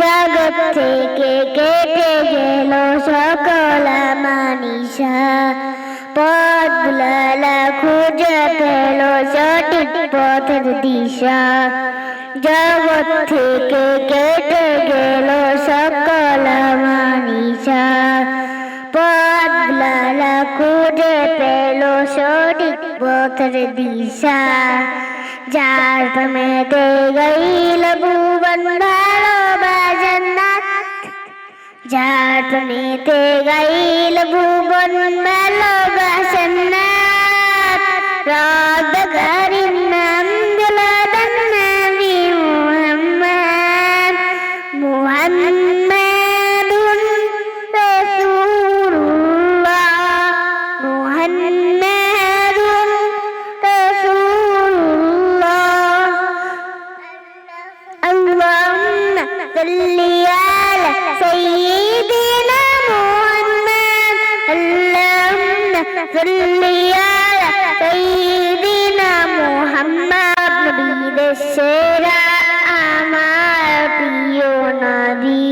জগৎ থেকে কেটে গেল সকল মানিসা পথ বুলালা খুঁজে পেল সঠিক পথের দিশা। জগৎ থেকে খুঁজে পেল সঠিক পথের দিশা। যার প্রেমেতে গইল ভুবন ভালোবাসেন নাথ যার প্রেমেতে গাইল ভুবন ভালোবাসেন নাথ রব করিম নাম মুহাম্মাদুন اللهم صل على سيدنا محمد اللهم صل على سيدنا محمد নবীদের সেরা আমার প্রিয় নবী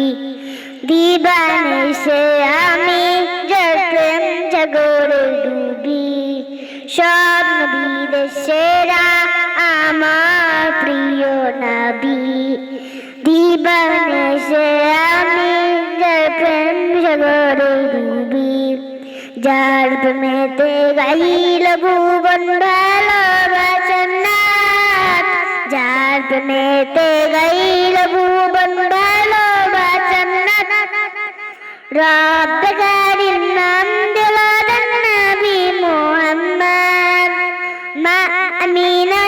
দিবানে সে আমি যার প্রেম জাগরে ডুবি সব নবীদের সেরা जार्प में ते गई लबू बंडालो बचन्नात जार्प में ते गई लबू बंडालो बचन्नात राब गरी नंदलो दन्ना मोहम्मद। मा अमीना